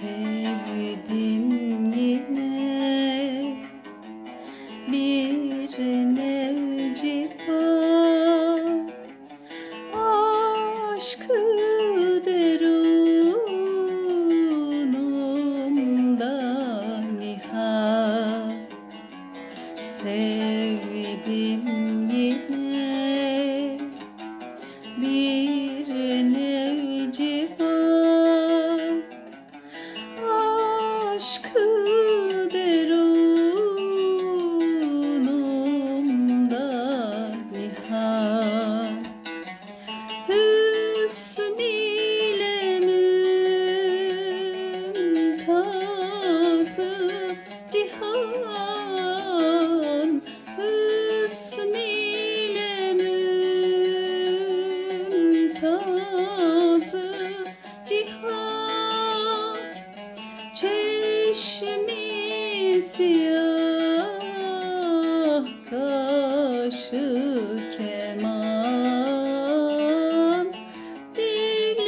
Sevdim yine. Bir Neciba Aşkı derunumda nihal Sevdim Aşkı Güneş mi siyah kaşı keman Dil